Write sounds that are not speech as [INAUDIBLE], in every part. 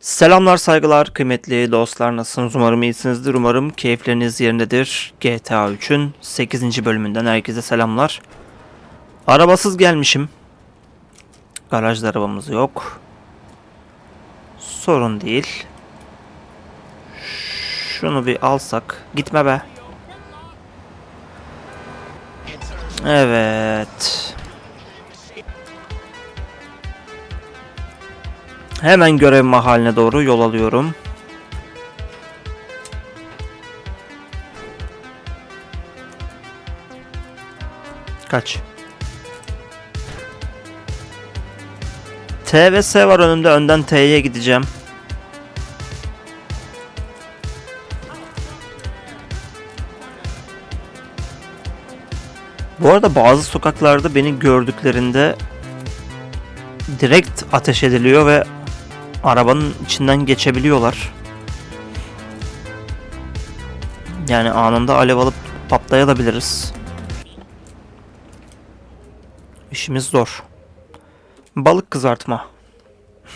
Selamlar saygılar kıymetli dostlar. Nasılsınız? Umarım iyisinizdir. Umarım keyifleriniz yerindedir. GTA 3'ün 8. bölümünden herkese selamlar. Arabasız gelmişim. Garajda arabamız yok. Sorun değil. Şunu bir alsak. Gitme be. Evet Hemen görev mahaline doğru yol alıyorum. Kaç? T ve S var önümde. Önden T'ye gideceğim. Bu arada bazı sokaklarda beni gördüklerinde direkt ateş ediliyor ve arabanın içinden geçebiliyorlar. Yani anında alev alıp patlayabiliriz. İşimiz zor. Balık kızartma.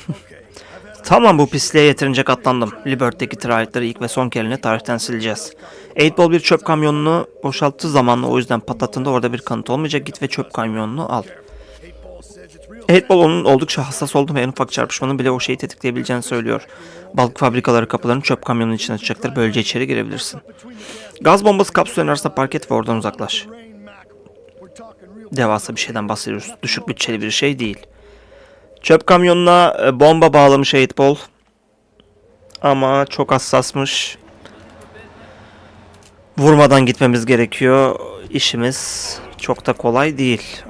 [LAUGHS] tamam bu pisliğe yeterince katlandım. Liberty'deki trayetleri ilk ve son kereni tarihten sileceğiz. 8 bir çöp kamyonunu boşalttığı zamanla o yüzden patlattığında orada bir kanıt olmayacak. Git ve çöp kamyonunu al. Eightball onun oldukça hassas olduğu ve en ufak çarpışmanın bile o şeyi tetikleyebileceğini söylüyor. Balık fabrikaları kapılarını çöp kamyonunun içine açacaktır. Böylece içeri girebilirsin. Gaz bombası kapsülün arasında park ve oradan uzaklaş. Devasa bir şeyden bahsediyoruz. Düşük bütçeli bir şey değil. Çöp kamyonuna e, bomba bağlamış Eightball. Ama çok hassasmış. Vurmadan gitmemiz gerekiyor. İşimiz çok da kolay değil.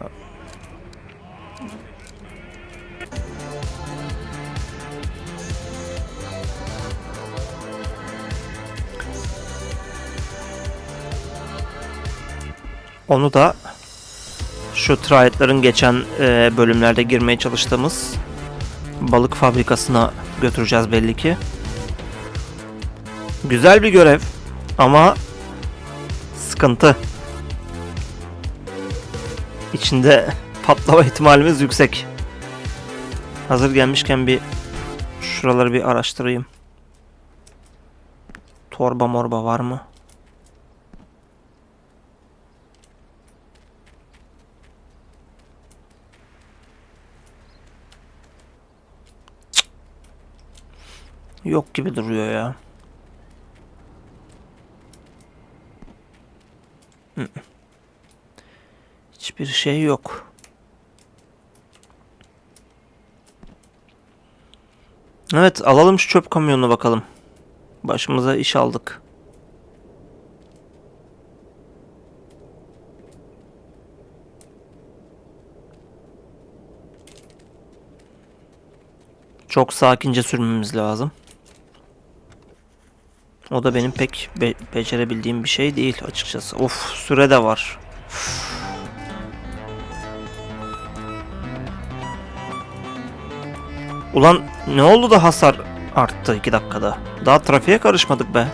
Onu da şu trayetlerin geçen e, bölümlerde girmeye çalıştığımız balık fabrikasına götüreceğiz belli ki. Güzel bir görev ama sıkıntı. İçinde [LAUGHS] patlama ihtimalimiz yüksek. Hazır gelmişken bir şuraları bir araştırayım. Torba morba var mı? Yok gibi duruyor ya. Hiçbir şey yok. Evet alalım şu çöp kamyonunu bakalım. Başımıza iş aldık. Çok sakince sürmemiz lazım. O da benim pek be- becerebildiğim bir şey değil açıkçası. Of süre de var. Ulan ne oldu da hasar arttı 2 dakikada? Daha trafiğe karışmadık be.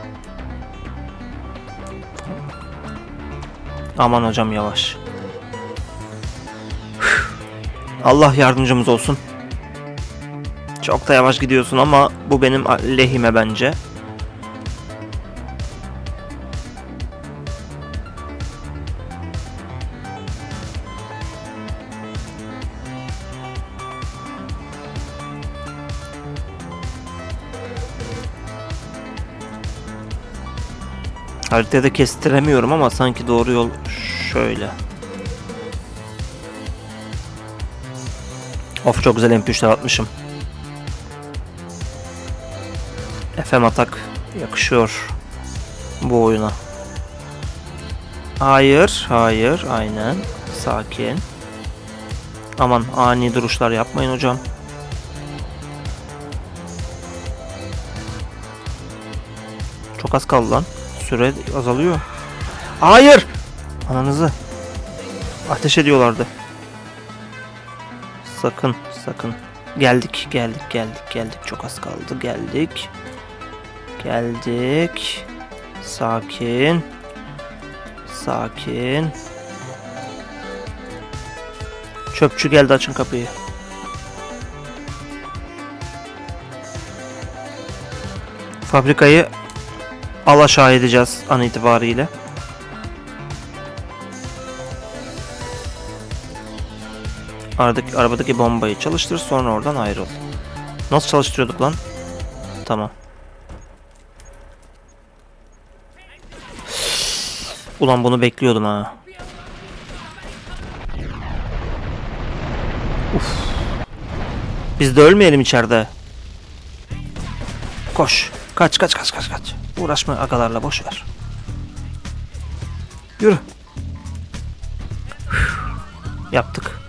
Aman hocam yavaş. Allah yardımcımız olsun. Çok da yavaş gidiyorsun ama bu benim lehime bence. Haritada kestiremiyorum ama sanki doğru yol şöyle. Of çok güzel MP3'ler atmışım. FM atak yakışıyor bu oyuna. Hayır, hayır, aynen. Sakin. Aman ani duruşlar yapmayın hocam. Çok az kaldı lan. Süre azalıyor. Hayır! Ananızı. Ateş ediyorlardı. Sakın, sakın. Geldik, geldik, geldik, geldik. Çok az kaldı. Geldik. Geldik. Sakin. Sakin. Çöpçü geldi açın kapıyı. Fabrikayı alaşağı edeceğiz an itibariyle. Aradaki, arabadaki bombayı çalıştır sonra oradan ayrıl. Nasıl çalıştırıyorduk lan? Tamam. Ulan bunu bekliyordum ha. Uf. Biz de ölmeyelim içeride. Koş. Kaç kaç kaç kaç kaç. Uğraşma agalarla boş ver. Yürü. Yaptık.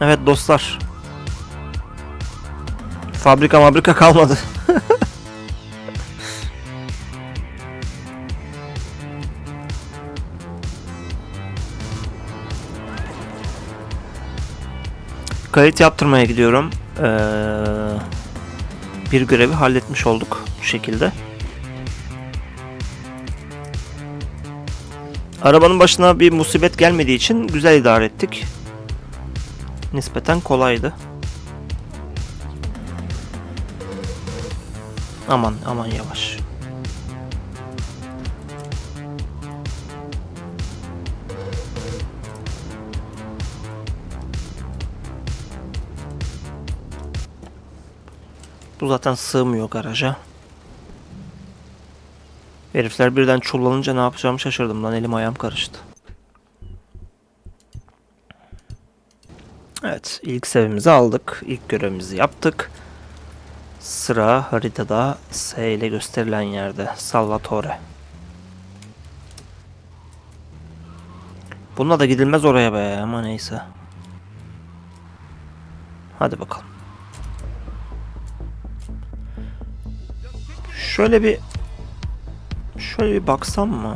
Evet dostlar. Fabrika fabrika kalmadı. Kayıt yaptırmaya gidiyorum. Ee, bir görevi halletmiş olduk bu şekilde. Arabanın başına bir musibet gelmediği için güzel idare ettik. Nispeten kolaydı. Aman aman yavaş. Bu zaten sığmıyor garaja. Herifler birden çullanınca ne yapacağımı şaşırdım lan elim ayağım karıştı. Evet, ilk sevimizi aldık. İlk görevimizi yaptık. Sıra haritada S ile gösterilen yerde. Salvatore. Bununla da gidilmez oraya be ama neyse. Hadi bakalım. Şöyle bir şöyle bir baksam mı?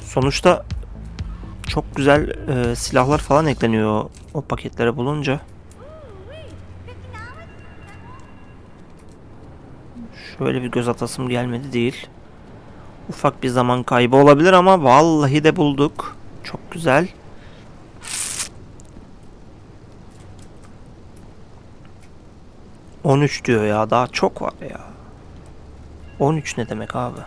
Sonuçta çok güzel e, silahlar falan ekleniyor o paketlere bulunca. Şöyle bir göz atasım gelmedi değil. Ufak bir zaman kaybı olabilir ama vallahi de bulduk. Çok güzel. ...13 diyor ya. Daha çok var ya. 13 ne demek abi?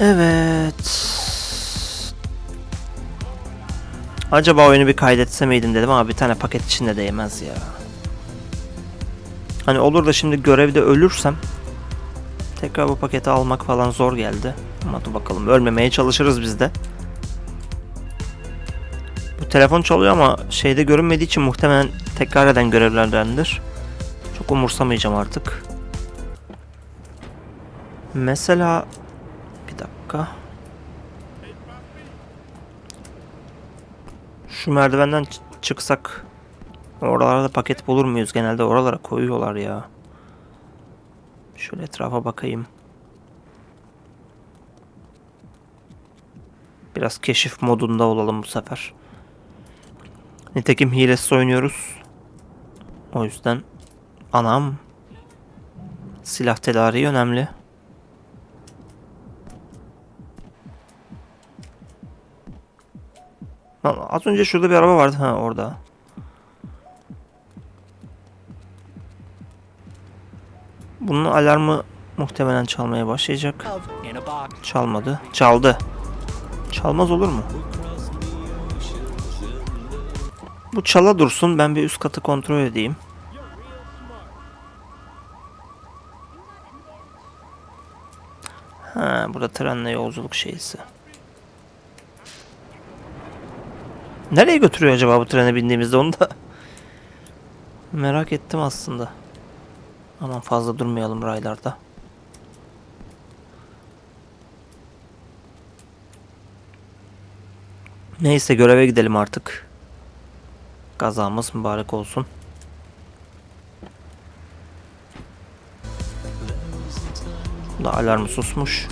Evet. Acaba oyunu bir kaydetse miydim dedim ama bir tane paket içinde değmez ya. Hani olur da şimdi görevde ölürsem tekrar bu paketi almak falan zor geldi. Ama dur bakalım ölmemeye çalışırız biz de. Telefon çalıyor ama şeyde görünmediği için muhtemelen tekrar eden görevlerdendir. Çok umursamayacağım artık. Mesela bir dakika. Şu merdivenden çıksak oralarda paket bulur muyuz? Genelde oralara koyuyorlar ya. Şöyle etrafa bakayım. Biraz keşif modunda olalım bu sefer. Nitekim hilesiz oynuyoruz. O yüzden anam silah tedariği önemli. Lan az önce şurada bir araba vardı ha orada. Bunun alarmı muhtemelen çalmaya başlayacak. Çalmadı. Çaldı. Çalmaz olur mu? Bu çala dursun. Ben bir üst katı kontrol edeyim. Ha, burada trenle yolculuk şeysi. Nereye götürüyor acaba bu trene bindiğimizde onu da [LAUGHS] merak ettim aslında. Aman fazla durmayalım raylarda. Neyse göreve gidelim artık. Kazamız mübarek olsun. Da alarmı susmuş.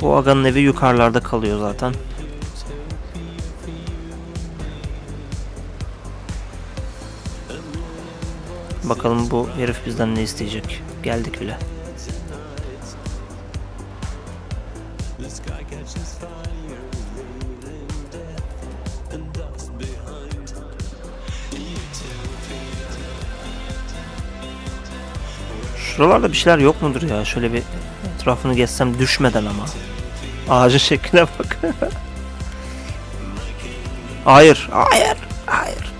Bu aganın evi yukarılarda kalıyor zaten. Bakalım bu herif bizden ne isteyecek. Geldik bile. Şuralarda bir şeyler yok mudur ya? Şöyle bir etrafını gezsem düşmeden ama. Ağacın şekline bak. [LAUGHS] hayır, hayır, hayır.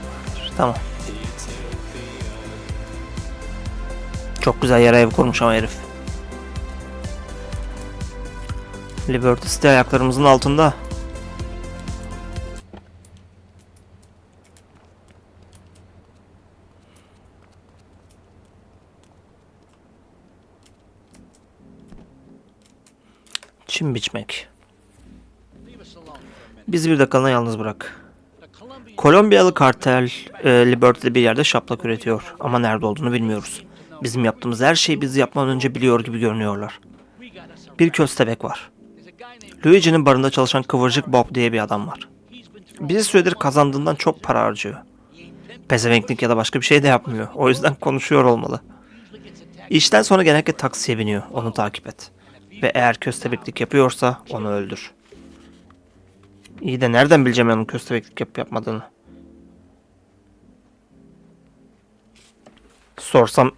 Tamam. Çok güzel yere ev kurmuş ama herif. Liberty City ayaklarımızın altında. Çim biçmek. Bizi bir dakikalığına yalnız bırak. Kolombiyalı kartel e, Liberty'de bir yerde şaplak üretiyor ama nerede olduğunu bilmiyoruz. Bizim yaptığımız her şeyi biz yapmadan önce biliyor gibi görünüyorlar. Bir köstebek var. Luigi'nin barında çalışan kıvırcık Bob diye bir adam var. Bir süredir kazandığından çok para harcıyor. Pezevenklik ya da başka bir şey de yapmıyor. O yüzden konuşuyor olmalı. İşten sonra genellikle taksiye biniyor. Onu takip et. Ve eğer köstebeklik yapıyorsa onu öldür. İyi de nereden bileceğim onun köstebeklik yapıp yapmadığını? Sorsam...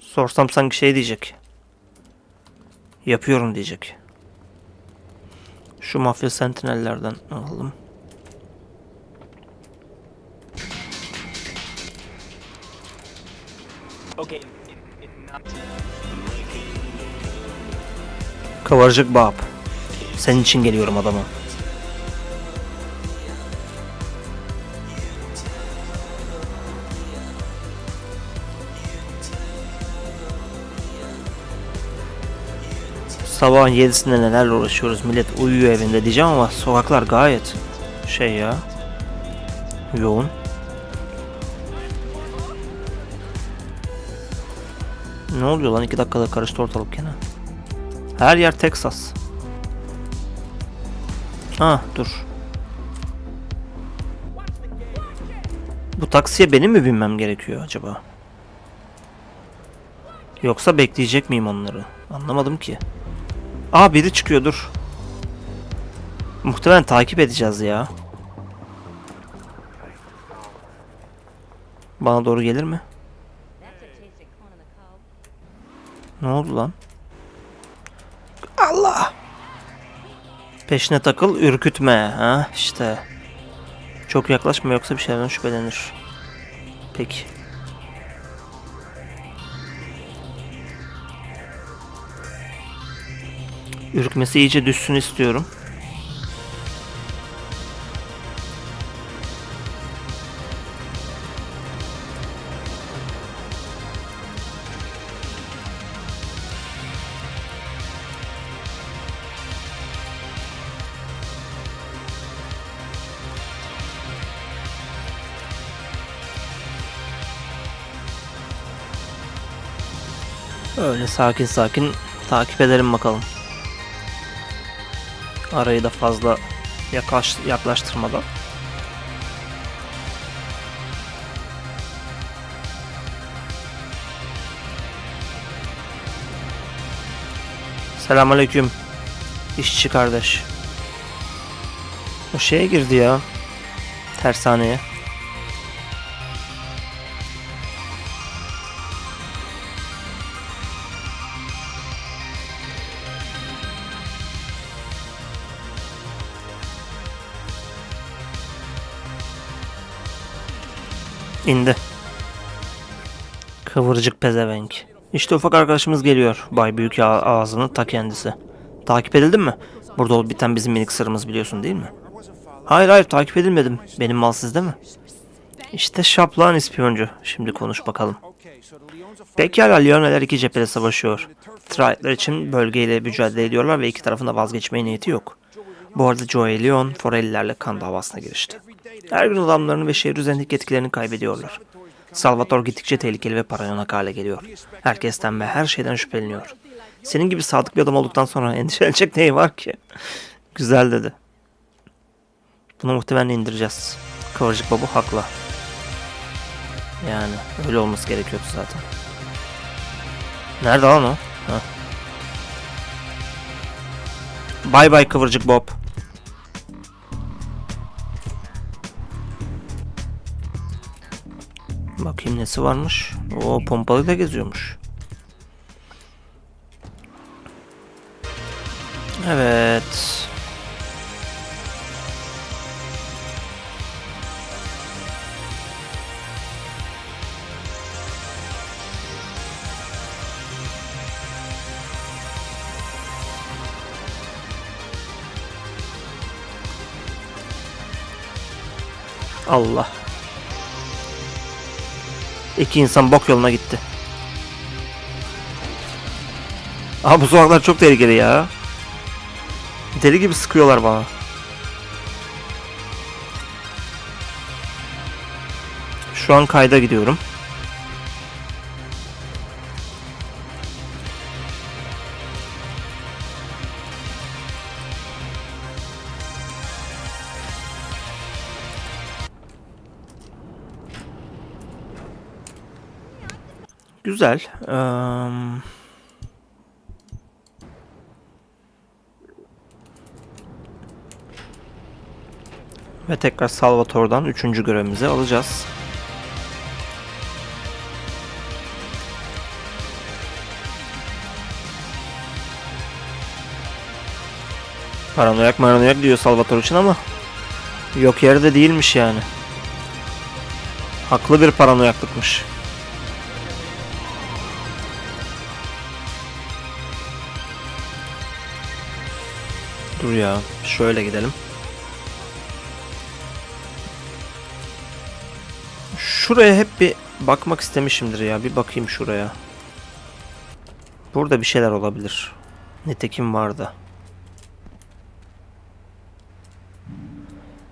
Sorsam sanki şey diyecek. Yapıyorum diyecek. Şu mafya sentinellerden alalım. Okay. Kıvırcık Bob. Senin için geliyorum adamı. Sabahın yedisinde nelerle uğraşıyoruz. Millet uyuyor evinde diyeceğim ama sokaklar gayet şey ya. Yoğun. Ne oluyor lan? iki dakikada karıştı ortalık gene. Her yer Texas. Ha dur. Bu taksiye benim mi binmem gerekiyor acaba? Yoksa bekleyecek miyim onları? Anlamadım ki. Aa biri çıkıyor dur. Muhtemelen takip edeceğiz ya. Bana doğru gelir mi? Ne oldu lan? Allah! Peşine takıl, ürkütme. Ha işte. Çok yaklaşma yoksa bir şeylerden şüphelenir. Peki. Ürkmesi iyice düşsün istiyorum. Öyle sakin sakin takip edelim bakalım. Arayı da fazla yaklaş, yaklaştırmadan. Selamünaleyküm. İşçi kardeş. O şeye girdi ya. Tersaneye. İndi. Kıvırcık pezevenk. İşte ufak arkadaşımız geliyor. Bay Büyük Ağ- Ağzı'nın ta kendisi. Takip edildin mi? Burada olup biten bizim minik sırrımız biliyorsun değil mi? Hayır hayır takip edilmedim. Benim mal sizde mi? İşte şaplağın ispiyoncu. Şimdi konuş bakalım. Pekala Lioneller iki cephede savaşıyor. Triad'lar için bölgeyle mücadele ediyorlar ve iki tarafın da vazgeçmeye niyeti yok. Bu arada Joey Leon, Forellilerle kan davasına girişti. Her gün adamlarını ve şehir üzerindeki etkilerini kaybediyorlar. Salvatore gittikçe tehlikeli ve paranoyak hale geliyor. Herkesten ve her şeyden şüpheleniyor. Senin gibi sadık bir adam olduktan sonra endişelenecek neyi var ki? [LAUGHS] Güzel dedi. Bunu muhtemelen indireceğiz. Kıvırcık Babu haklı. Yani öyle olması gerekiyordu zaten. Nerede lan o? Bay bay kıvırcık Bob. Bakayım nesi varmış. O pompalı da geziyormuş. Evet. Allah. İki insan bok yoluna gitti. Abi bu sokaklar çok tehlikeli ya. Deli gibi sıkıyorlar bana. Şu an kayda gidiyorum. Güzel. Eee, Ve tekrar Salvatore'dan üçüncü görevimizi alacağız. Paranoyak maranoyak diyor Salvatore için ama yok yerde değilmiş yani. Haklı bir paranoyaklıkmış. Dur ya şöyle gidelim. Şuraya hep bir bakmak istemişimdir ya. Bir bakayım şuraya. Burada bir şeyler olabilir. Nitekim vardı.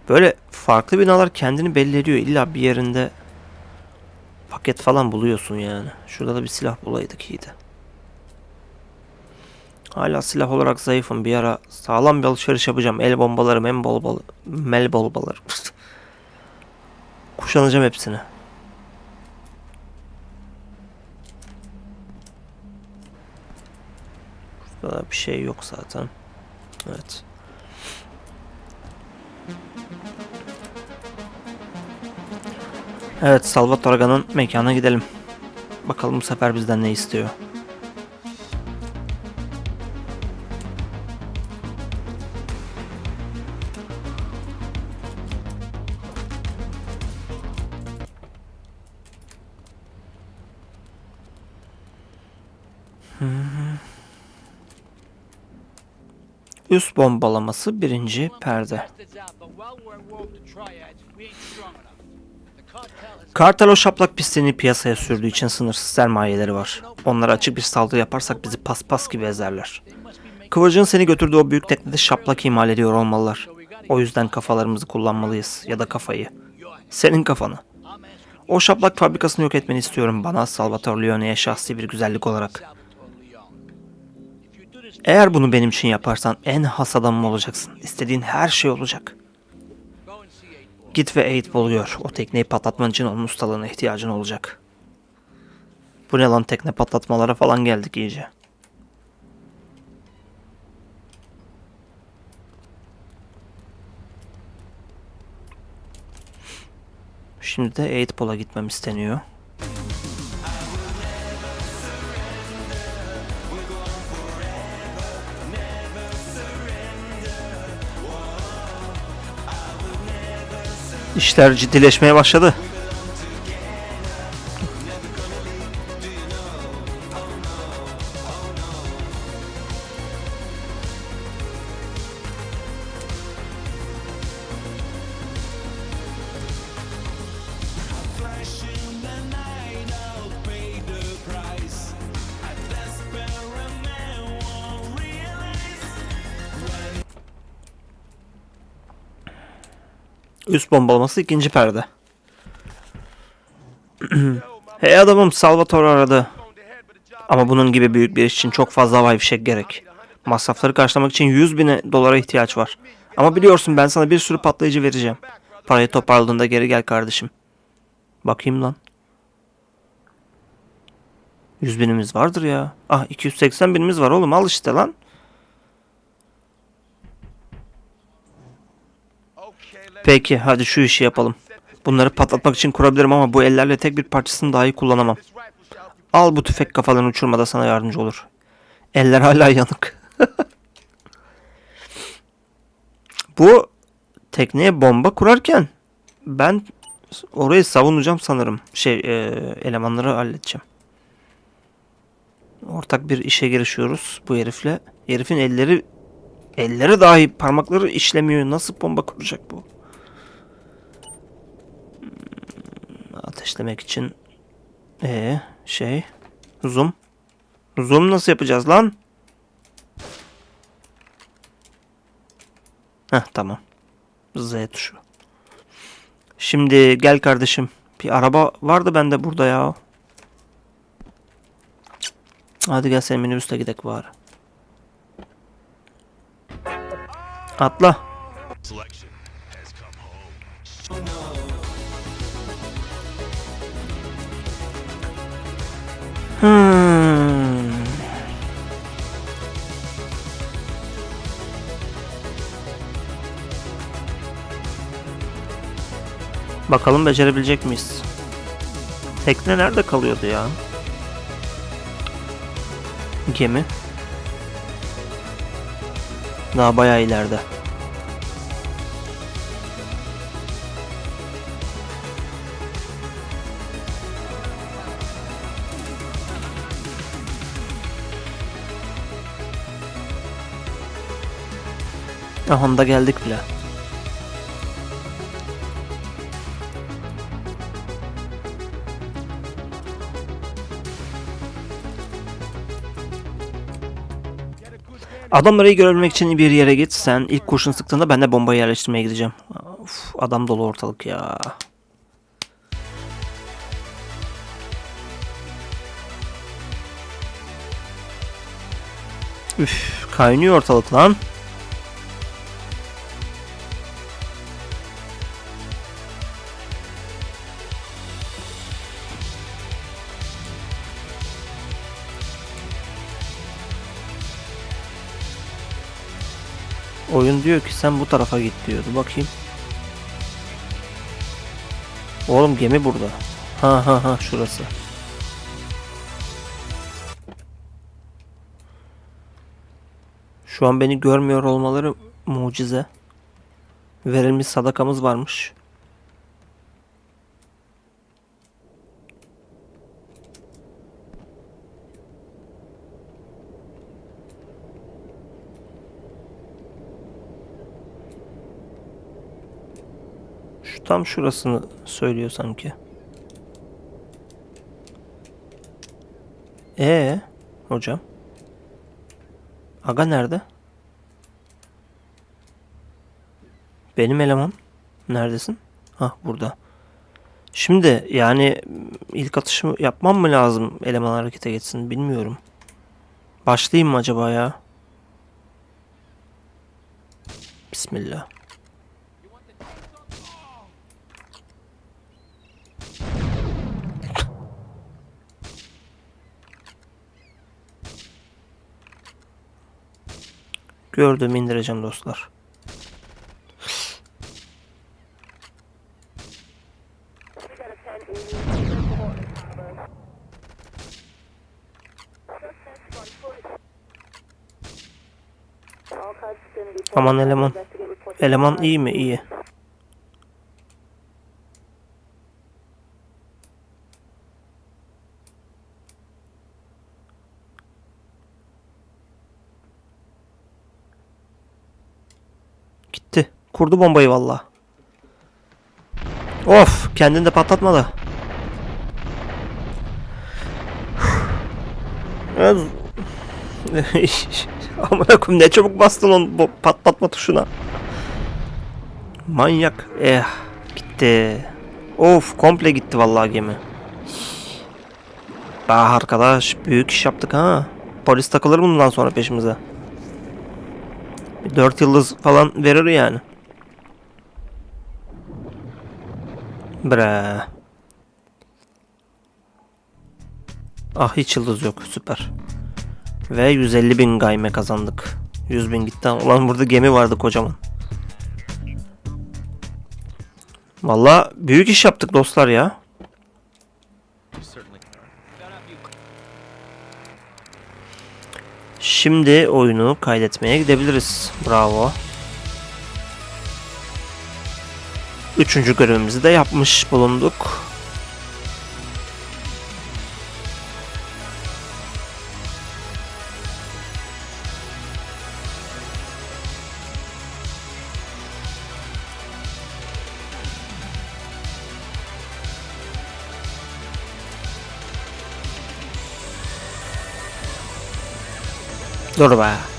Böyle farklı binalar kendini belli ediyor. İlla bir yerinde paket falan buluyorsun yani. Şurada da bir silah bulaydık iyiydi. Hala silah olarak zayıfım. Bir ara sağlam bir alışveriş yapacağım. El bombaları, men bombaları, mel bombaları. [LAUGHS] Kuşanacağım hepsini. Burada bir şey yok zaten. Evet. Evet Salvatore Aga'nın mekana gidelim. Bakalım bu sefer bizden ne istiyor. Enough. The cartel is Kartel o şaplak pisliğini piyasaya sürdüğü için sınırsız sermayeleri var. Onlara açık bir saldırı yaparsak bizi paspas gibi ezerler. Kıvırcığın seni götürdüğü o büyük teknede şaplak imal ediyor olmalılar. O yüzden kafalarımızı kullanmalıyız ya da kafayı. Senin kafanı. O şaplak fabrikasını yok etmeni istiyorum bana Salvatore Leone'ye şahsi bir güzellik olarak. Eğer bunu benim için yaparsan en has adamım olacaksın. İstediğin her şey olacak. ball. Git ve Eight Ball'u gör. O tekneyi patlatman için onun ustalığına ihtiyacın olacak. Bu ne lan tekne patlatmalara falan geldik iyice. Şimdi de Eight Ball'a gitmem isteniyor. İşler ciddileşmeye başladı. Üst bombalaması ikinci perde. [CLEARS THROAT] hey adamım Salvatore aradı. Ama bunun gibi büyük bir iş için çok fazla havai fişek gerek. Masrafları karşılamak için 100 bin dolara ihtiyaç var. Ama biliyorsun ben sana bir sürü patlayıcı vereceğim. Parayı toparladığında geri gel kardeşim. Bakayım lan. 100 binimiz vardır ya. Ah 280 binimiz var oğlum al işte lan. Peki hadi şu işi yapalım. Bunları patlatmak için kurabilirim ama bu ellerle tek bir parçasını dahi kullanamam. Al bu tüfek kafalarını uçurmada sana yardımcı olur. Eller hala yanık. [LAUGHS] bu tekneye bomba kurarken ben orayı savunacağım sanırım. Şey e, elemanları halledeceğim. Ortak bir işe girişiyoruz bu herifle. Herifin elleri elleri dahi parmakları işlemiyor. Nasıl bomba kuracak bu? Ateşlemek için e şey zoom zoom nasıl yapacağız lan? Heh tamam. Z tuşu. Şimdi gel kardeşim. Bir araba vardı bende burada ya. Hadi gel sen minibüste gidelim bari. Atla. Bakalım becerebilecek miyiz? Tekne nerede kalıyordu ya? Gemi. Daha bayağı ileride. Aha da geldik bile. Adamları görebilmek için bir yere git. Sen ilk kurşun sıktığında ben de bombayı yerleştirmeye gideceğim. Of, adam dolu ortalık ya. Üf, kaynıyor ortalık lan. Oyun diyor ki sen bu tarafa git diyordu. Bakayım. Oğlum gemi burada. Ha ha ha şurası. Şu an beni görmüyor olmaları mucize. Verilmiş sadakamız varmış. Şu tam şurasını söylüyor sanki. Ee, hocam. Aga nerede? Benim eleman. Neredesin? Hah burada. Şimdi yani ilk atışımı yapmam mı lazım eleman harekete geçsin bilmiyorum. Başlayayım mı acaba ya? Bismillah. Gördüm indireceğim dostlar. Aman eleman. Eleman iyi mi? İyi. Gitti. Kurdu bombayı valla. Of kendini de patlatmadı. [LAUGHS] Amına koyayım ne çabuk bastın bu patlatma tuşuna. Manyak. Eh gitti. Of komple gitti vallahi gemi. Ah arkadaş büyük iş yaptık ha. Polis takılır bundan sonra peşimize. Bir 4 yıldız falan verir yani. Bre. Ah hiç yıldız yok. Süper. Ve 150 bin gayme kazandık. 100 bin gitti. Ulan burada gemi vardı kocaman. Valla büyük iş yaptık dostlar ya. Şimdi oyunu kaydetmeye gidebiliriz. Bravo. Üçüncü görevimizi de yapmış bulunduk. Dur be.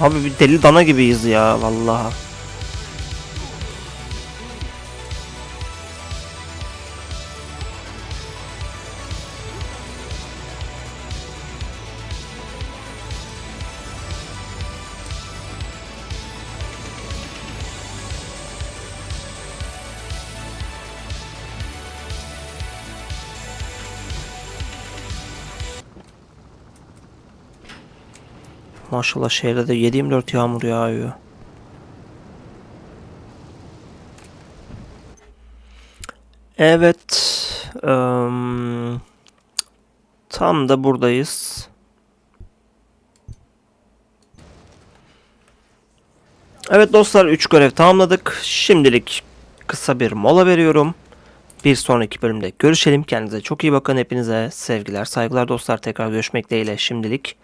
Abi bir deli dana gibiyiz ya vallahi. Maşallah şehirde de 7-24 yağmur yağıyor. Evet. em, tam da buradayız. Evet dostlar 3 görev tamamladık. Şimdilik kısa bir mola veriyorum. Bir sonraki bölümde görüşelim. Kendinize çok iyi bakın. Hepinize sevgiler, saygılar dostlar. Tekrar görüşmek dileğiyle şimdilik.